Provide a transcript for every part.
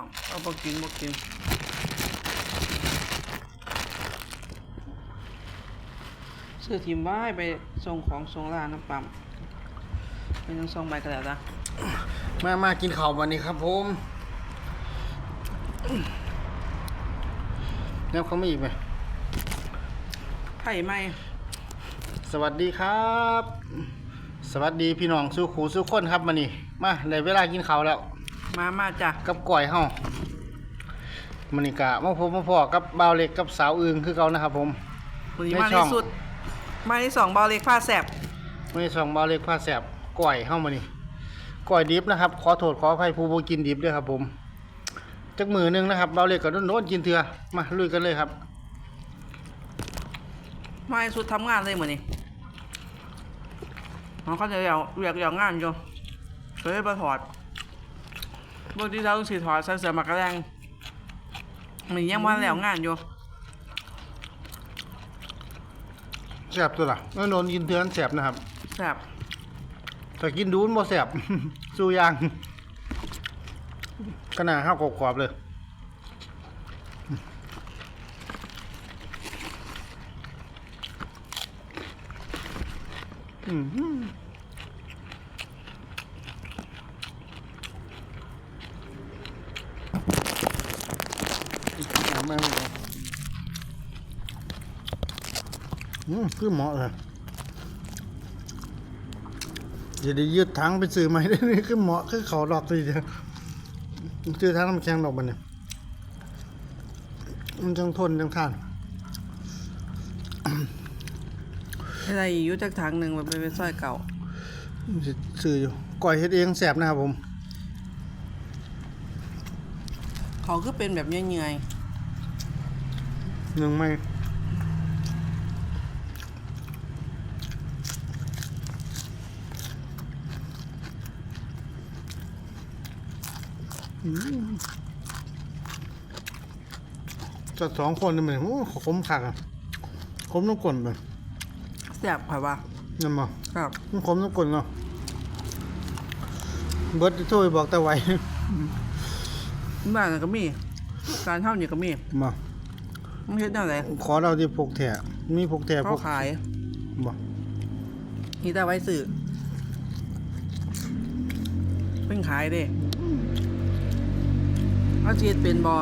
องเอาบ่กินบ่กินซื้อทีมไว้ไปส่งของส่งร้านน้ำปั๊มไปยังส่งไปกันแล้วจ้ะมามากินข้าววันนี้ครับผมแล้วเขาไม่อีกไหมไผ่ไหมสวัสดีครับ สวัสดีพี่น้องสู้ขู่สู้คนครับมานี่มาได้เวลากินข้าวแล้ว มามาจ้ะกับก่อยเฮามันนี่กะมาพบมาพอกับบ่าวเล็กกับสาวอึงคือเขานะครับผมวันนี้ในมาช่ที่องสุด มาที่สองเบาเล็กผ้าแสบไม่สองบ่าวเล็กผ้าแสบก่อยเฮามานี่ก่อยดิบนะครับ ขอโทษขออภัยผู้บ่กินดิบด้วยครับผมจักมือหนึงนะครับบ่าวเล็กก็โดนๆกินเถื่อมาลุยกันเลยครับ มาที่สุดทำงานเลยเหมือนนี่มันก็จะอยากอยากอยากงานอยู่เลยไปถอด บางทีเราต้องสีถอดใส่เสื้อหมากกระแรงมันยังวันแล้วงานอยู่แสบตัวล่ะแล้วโดนกินเถื่อนแสบนะครับแสบถ้ากินดูนบ่แสบ สู้ยางขนาดข้าวกรอบๆเลย อืมเอามาเอามาอืม คือเหมาะเลยจะได้ยืดถังไปซื้อใหม่ได้นี่คือเหมาะคือเขาดอกเลยจ้ะซื้อถังน้ำแข็งดอกมันเนี่ยมันจังทนจังทานอะไรอีกอยุจากถังหนึ่งมันไปเป็นสร้อยเก่ามันสิซื้ออยู่ก่อยเฮ็ดเองแสบนะครับผม เขาก็เป็นแบบเงื่อยหนึ่งไม่ จะสองคนนี่มันโอ้ขมคักอะขมน้ำกลนเลยๆแสบค่ะว่านั่นมาครับมันขมน้ำกลนเนาะเบิร์ดโทรไปบอกตาไว้บ้านนนก็มี การเท่านี่ก็มีมามันเฮ็ดได้ไรขอเราที่พกแถมีพกแถพเขากขายบ่นี่แต่ไว้สื่อเป็นขายเด้ เอาจีดเป็นบอ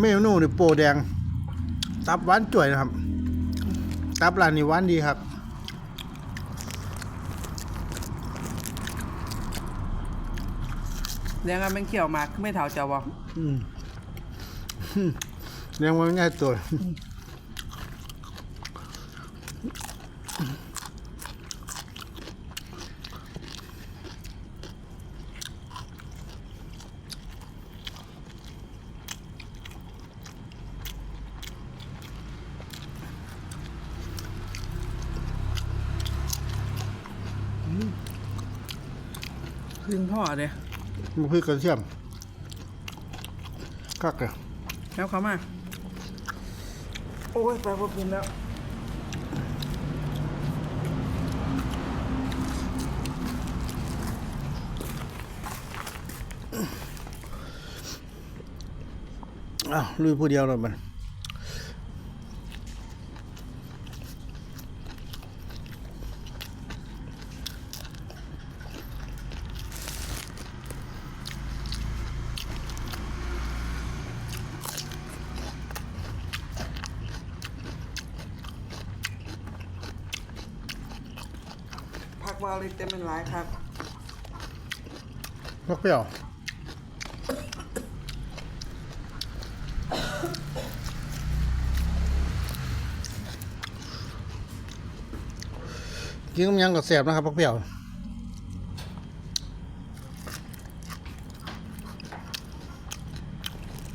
เมนูนี่โปรแดง ตับหวานจ่วยนะครับ ตับร้านนี้หวานดีครับเลี้ยงกันเป็นเขียวหมากไม่เท่าเจ้าบออืมเรียกว่าง่ายตัว พึ่งพ่อเด้มาพืชกระเทียมคักเลยแล้วเขามาโอ้ยไปพวกกินแล้วอ้าวลุยผู้เดียวเลยมัน วาลิเต็มเป็นหลายครับพักเปรี้ยวกินกับยังกับแสบนะครับพักเปรี้ยว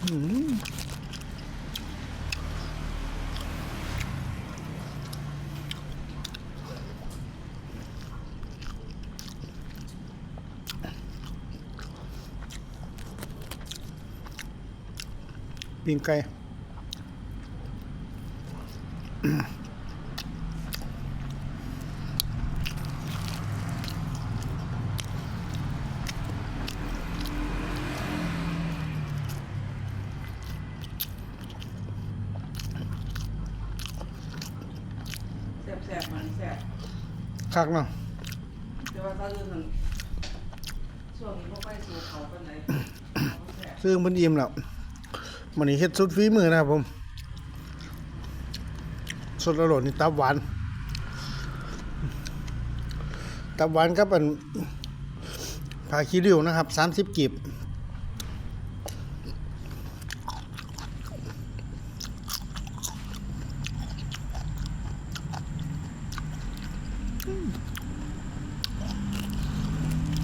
อืม ปิงไก่แสบๆมันแสบคักเนาะแต่ว่าถ้าเรื่องช่วงนี้ไม่ค่ซูเขาปานไหซื้อมันอิ่มแล้ว มันนี่เฮ็ดสุดฝีมือนะครับผมสดอร่อยนี่ตับหวาน ตับหวานกับอันผาขี้ริ้วนะครับสามสิบกีบ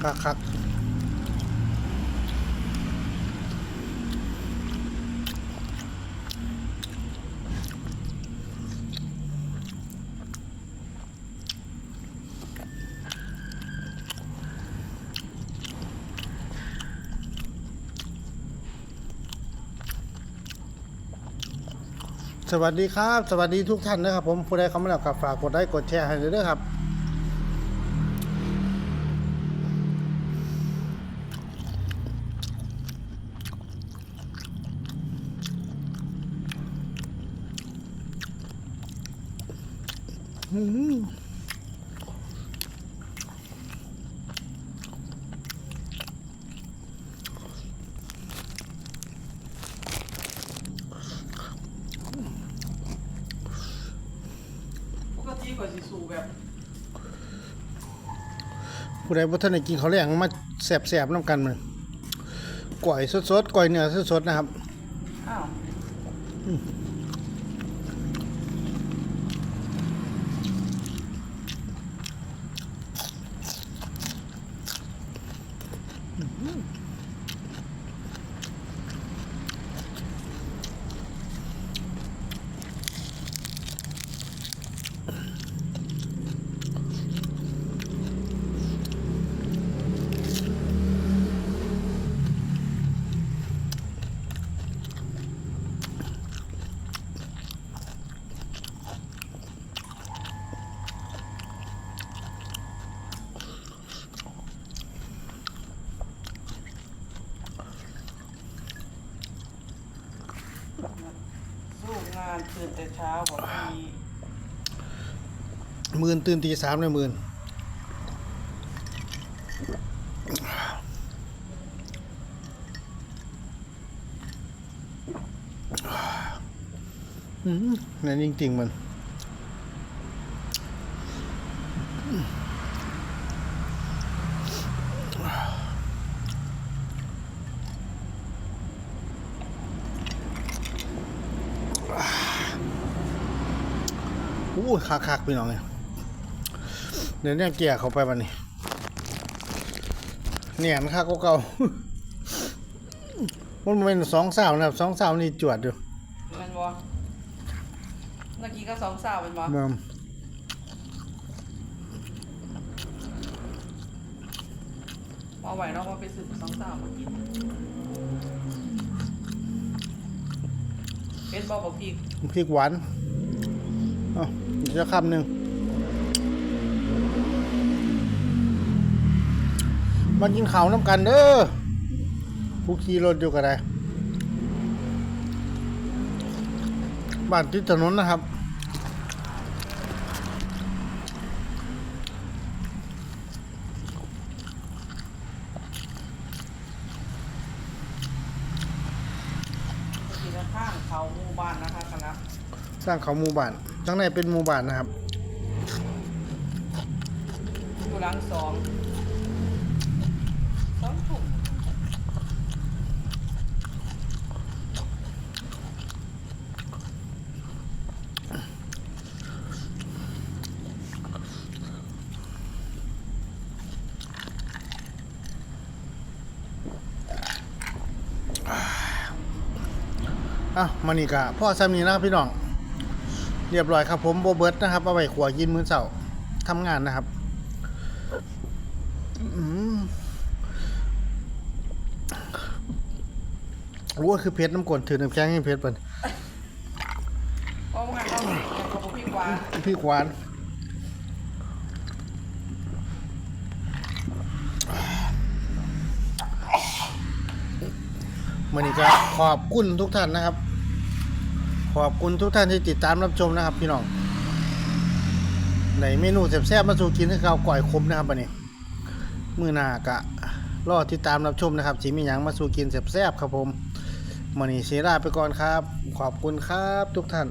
คักคั สวัสดีครับ สวัสดีทุกท่านนะครับผมผู้ใดเข้ามาแล้วกับฝากกดไลค์กดแชร์ให้ด้วยครับ อืม ปกติก็สิสู่แบบผู้ใดบ่ทันได้กินข้าวแรงมาแสบๆน้ำกันมันก๋วยสดๆก๋วยเนื้อสดๆนะครับ อ้าวสู้ งานตื่นแต่เช้าบ่มีหมื่นตื่นตีสามเลยหมื่นอืมนั่นจริง ๆ มัน อู้ คักๆพี่น้องเนี่ยเดี๋ยวเนี่ยเกี่ยเข้าไปวันนี้เนี่ยมันคักกว่าเก่ามันเป็นสองสาวนะครับสองสาวนี่จวดอยู่แมันบ่เมื่อกี้ก็สองสาวเป็นบ่เมื่อเอาไหวเนาะว่าไปสืบสองสาวมากินเป็นบ่บอกพี่พริกหวานเอ้าอีก จะคำหนึ่งมากินข้าวน้ำกันเด้อผู้ขี่รถอยู่กันได้บ้านติดถนนนะครับกินข้างเขาหมู่บ้านนะคะคณะสร้างเขาหมู่บ้าน ข้างในเป็นหมู่บ้านนะครับอยู่หลังสองสองถุงอะมานี่กะพ่อซ้ำนี้นะครับพี่น้อง เรียบร้อยครับผมโบเบิร์ตนะครับเอาไว้ขวากินมื้อเช้าทำงานนะครับอืมโอ้คือเพชรน้ำกลนถือน้ำแข็งให้เพชรเปิ่นเพราะว่างั้นเขาอย่างเขาบอกพี่กว่าพี่ควานมานี่ก็ขอบคุณทุกท่านนะครับ ขอบคุณทุกท่านที่ติดตามรับชมนะครับพี่น้องในเมนูแซ่บๆมาสู่กินให้เราก่อยคมนะครับบันนี้มือหน้ากะรอติดตามรับชมนะครับสีมีหยังมาสู่กินแซ่บๆครับผมมันนี้เสียลาไปก่อนครับ ขอบคุณครับทุกท่าน